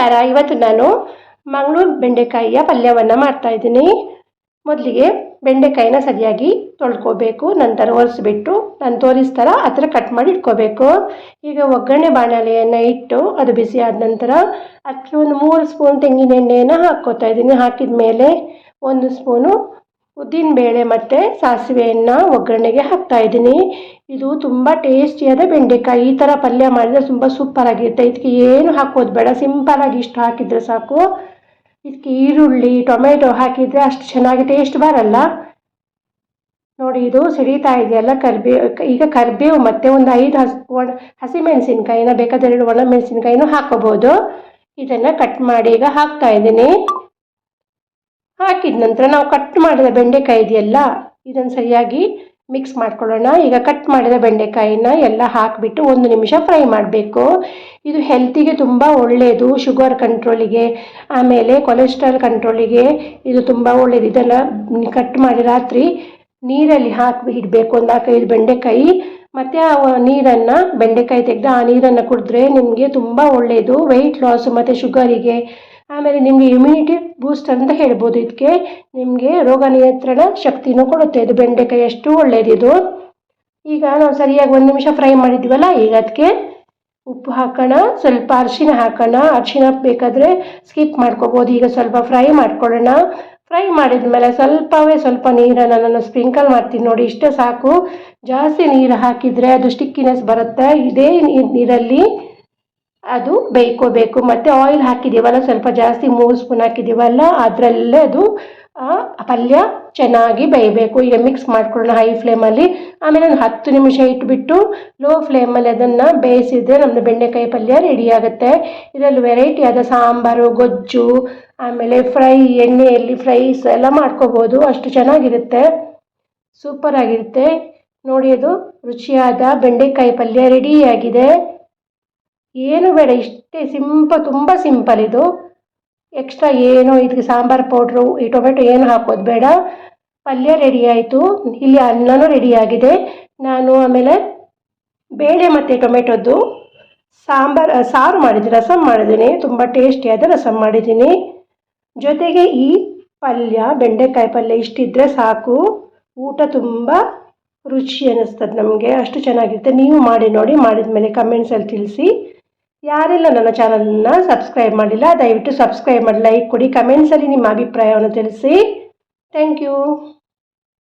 ನಮಸ್ಕಾರ ಇವತ್ತು ನಾನು ಮಂಗಳೂರು ಬೆಂಡೆಕಾಯಿಯ ಪಲ್ಯವನ್ನು ಮಾಡ್ತಾ ಇದ್ದೀನಿ. ಮೊದಲಿಗೆ ಬೆಂಡೆಕಾಯಿನ ಸರಿಯಾಗಿ ತೊಳ್ಕೊಬೇಕು, ನಂತರ ಒರೆಸ್ಬಿಟ್ಟು ನಾನು ತೋರಿಸ್ತಾರ ಆ ಥರ ಕಟ್ ಮಾಡಿ ಇಟ್ಕೋಬೇಕು. ಈಗ ಒಗ್ಗರಣೆ ಬಾಣಲೆಯನ್ನು ಇಟ್ಟು ಅದು ಬಿಸಿ ಆದ ನಂತರ ಅದಕ್ಕೆ ಒಂದು ಮೂರು ಸ್ಪೂನ್ ತೆಂಗಿನ ಎಣ್ಣೆಯನ್ನು ಹಾಕ್ಕೋತಾ ಇದ್ದೀನಿ. ಹಾಕಿದ ಮೇಲೆ ಒಂದು ಸ್ಪೂನು ಉದ್ದಿನಬೇಳೆ ಮತ್ತು ಸಾಸಿವೆಯನ್ನು ಒಗ್ಗರಣೆಗೆ ಹಾಕ್ತಾ ಇದ್ದೀನಿ. ಇದು ತುಂಬ ಟೇಸ್ಟಿಯಾದ ಬೆಂಡೆಕಾಯಿ. ಈ ಥರ ಪಲ್ಯ ಮಾಡಿದರೆ ತುಂಬ ಸೂಪರಾಗಿರುತ್ತೆ ಇದಕ್ಕೆ ಏನು ಹಾಕೋದು ಬೇಡ. ಸಿಂಪಲಾಗಿ ಇಷ್ಟು ಹಾಕಿದರೆ ಸಾಕು. ಇದಕ್ಕೆ ಈರುಳ್ಳಿ, ಟೊಮೆಟೊ ಹಾಕಿದರೆ ಅಷ್ಟು ಚೆನ್ನಾಗಿ ಟೇಸ್ಟ್ ಬರಲ್ಲ. ನೋಡಿ ಇದು ಸಿಡಿತಾ ಇದೆಯಲ್ಲ ಕರಿಬೇವು ಈಗ ಕರಿಬೇವು ಮತ್ತು ಒಂದು ಐದು ಹಸಿ, ಒಣ, ಹಸಿಮೆಣಸಿನ್ಕಾಯಿನ ಬೇಕಾದರೆ ಎರಡು ಒಣ ಮೆಣಸಿನ್ಕಾಯಿನೂ ಹಾಕೋಬೋದು ಇದನ್ನು ಕಟ್ ಮಾಡಿ ಈಗ ಹಾಕ್ತಾ ಇದ್ದೀನಿ. ಹಾಕಿದ ನಂತರ ನಾವು ಕಟ್ ಮಾಡಿದ ಬೆಂಡೆಕಾಯಿ ಇದೆಯಲ್ಲ, ಇದನ್ನು ಸರಿಯಾಗಿ ಮಿಕ್ಸ್ ಮಾಡ್ಕೊಳ್ಳೋಣ. ಈಗ ಕಟ್ ಮಾಡಿದ ಬೆಂಡೆಕಾಯಿನ ಎಲ್ಲ ಹಾಕಿಬಿಟ್ಟು ಒಂದು ನಿಮಿಷ ಫ್ರೈ ಮಾಡಬೇಕು. ಇದು ಹೆಲ್ತಿಗೆ ತುಂಬ ಒಳ್ಳೆಯದು ಶುಗರ್ ಕಂಟ್ರೋಲಿಗೆ ಆಮೇಲೆ ಕೊಲೆಸ್ಟ್ರಾಲ್ ಕಂಟ್ರೋಲಿಗೆ ಇದು ತುಂಬ ಒಳ್ಳೆಯದು ಇದನ್ನು ಕಟ್ ಮಾಡಿ ರಾತ್ರಿ ನೀರಲ್ಲಿ ಹಾಕಿ ಇಡಬೇಕು. ಒಂದು ನಾಲ್ಕೈದು ಬೆಂಡೆಕಾಯಿ, ಮತ್ತು ಆ ನೀರನ್ನು, ಬೆಂಡೆಕಾಯಿ ತೆಗೆದು ಆ ನೀರನ್ನು ಕುಡಿದ್ರೆ ನಿಮಗೆ ತುಂಬ ಒಳ್ಳೆಯದು ವೆಯ್ಟ್ ಲಾಸು ಮತ್ತು ಶುಗರಿಗೆ ಆಮೇಲೆ ನಿಮಗೆ ಇಮ್ಯುನಿಟಿ ಬೂಸ್ಟ್ ಅಂತ ಹೇಳ್ಬೋದು. ಇದಕ್ಕೆ ನಿಮಗೆ ರೋಗ ನಿಯಂತ್ರಣ ಶಕ್ತಿನೂ ಕೊಡುತ್ತೆ. ಇದು ಬೆಂಡೆಕಾಯಿ ಅಷ್ಟು ಒಳ್ಳೆಯದಿದು ಈಗ ನಾವು ಸರಿಯಾಗಿ ಒಂದು ನಿಮಿಷ ಫ್ರೈ ಮಾಡಿದ್ದೀವಲ್ಲ ಈಗ ಅದಕ್ಕೆ ಉಪ್ಪು ಹಾಕೋಣ, ಸ್ವಲ್ಪ ಅರಿಶಿನ ಹಾಕೋಣ. ಅರಿಶಿನ ಬೇಕಾದರೆ ಸ್ಕಿಪ್ ಮಾಡ್ಕೋಬೋದು. ಈಗ ಸ್ವಲ್ಪ ಫ್ರೈ ಮಾಡ್ಕೊಳ್ಳೋಣ. ಫ್ರೈ ಮಾಡಿದ ಮೇಲೆ ಸ್ವಲ್ಪವೇ ಸ್ವಲ್ಪ ನೀರನ್ನು ನಾನು ಸ್ಪ್ರಿಂಕಲ್ ಮಾಡ್ತೀನಿ ನೋಡಿ, ಇಷ್ಟೇ ಸಾಕು. ಜಾಸ್ತಿ ನೀರು ಹಾಕಿದರೆ ಅದು ಸ್ಟಿಕ್ಕಿನೆಸ್ ಬರುತ್ತೆ. ಇದೇ ನೀರಲ್ಲಿ ಅದು ಬೇಯ್ಕೋಬೇಕು ಮತ್ತು ಆಯಿಲ್ ಹಾಕಿದ್ದೀವಲ್ಲ ಸ್ವಲ್ಪ ಜಾಸ್ತಿ ಮೂರು ಸ್ಪೂನ್ ಹಾಕಿದ್ದೀವಲ್ಲ ಅದರಲ್ಲೇ ಅದು ಪಲ್ಯ ಚೆನ್ನಾಗಿ ಬೇಯಬೇಕು. ಈಗ ಮಿಕ್ಸ್ ಮಾಡ್ಕೊಳ್ಳೋಣ ಹೈ ಫ್ಲೇಮಲ್ಲಿ ಆಮೇಲೆ ಒಂದು ಹತ್ತು ನಿಮಿಷ ಇಟ್ಬಿಟ್ಟು ಲೋ ಫ್ಲೇಮಲ್ಲಿ ಅದನ್ನು ಬೇಯಿಸಿದ್ರೆ ನಮ್ಮದು ಬೆಂಡೆಕಾಯಿ ಪಲ್ಯ ರೆಡಿ ಆಗುತ್ತೆ. ಇದರಲ್ಲಿ ವೆರೈಟಿ ಆದ ಸಾಂಬಾರು, ಗೊಜ್ಜು, ಆಮೇಲೆ ಫ್ರೈ ಎಣ್ಣೆಯಲ್ಲಿ ಫ್ರೈಸ್ ಎಲ್ಲ ಮಾಡ್ಕೋಬೋದು. ಅಷ್ಟು ಚೆನ್ನಾಗಿರುತ್ತೆ. ಸೂಪರಾಗಿರುತ್ತೆ ನೋಡಿ ಅದು ರುಚಿಯಾದ ಬೆಂಡೆಕಾಯಿ ಪಲ್ಯ ರೆಡಿಯಾಗಿದೆ ಏನು ಬೇಡ, ಇಷ್ಟೇ ಸಿಂಪ ತುಂಬ ಸಿಂಪಲ್ ಇದು. ಎಕ್ಸ್ಟ್ರಾ ಏನು ಇದಕ್ಕೆ ಸಾಂಬಾರು ಪೌಡ್ರು, ಈ ಟೊಮೆಟೊ ಏನು ಹಾಕೋದು ಬೇಡ. ಪಲ್ಯ ರೆಡಿ ಆಯಿತು. ಇಲ್ಲಿ ಅನ್ನನೂ ರೆಡಿಯಾಗಿದೆ ನಾನು ಆಮೇಲೆ ಬೇಳೆ ಮತ್ತು ಟೊಮೆಟೊದ್ದು ಸಾಂಬಾರು ಸಾರು ಮಾಡಿದ್ದೀನಿ ರಸಮ್ ಮಾಡಿದ್ದೀನಿ. ತುಂಬ ಟೇಸ್ಟಿಯಾದ ರಸಮ್ ಮಾಡಿದ್ದೀನಿ. ಜೊತೆಗೆ ಈ ಪಲ್ಯ, ಬೆಂಡೆಕಾಯಿ ಪಲ್ಯ ಇಷ್ಟಿದ್ರೆ ಸಾಕು. ಊಟ ತುಂಬ ರುಚಿ ಅನ್ನಿಸ್ತದೆ ನಮಗೆ. ಅಷ್ಟು ಚೆನ್ನಾಗಿರುತ್ತೆ. ನೀವು ಮಾಡಿ ನೋಡಿ ಮಾಡಿದ ಮೇಲೆ ಕಮೆಂಟ್ಸಲ್ಲಿ ತಿಳಿಸಿ. ಯಾರೆಲ್ಲ ನನ್ನ ಚಾನಲನ್ನು ಸಬ್ಸ್ಕ್ರೈಬ್ ಮಾಡಿಲ್ಲ, ದಯವಿಟ್ಟು ಸಬ್ಸ್ಕ್ರೈಬ್ ಮಾಡಿ, ಲೈಕ್ ಕೊಡಿ, ಕಮೆಂಟ್ಸಲ್ಲಿ ನಿಮ್ಮ ಅಭಿಪ್ರಾಯವನ್ನು ತಿಳಿಸಿ. Thank you.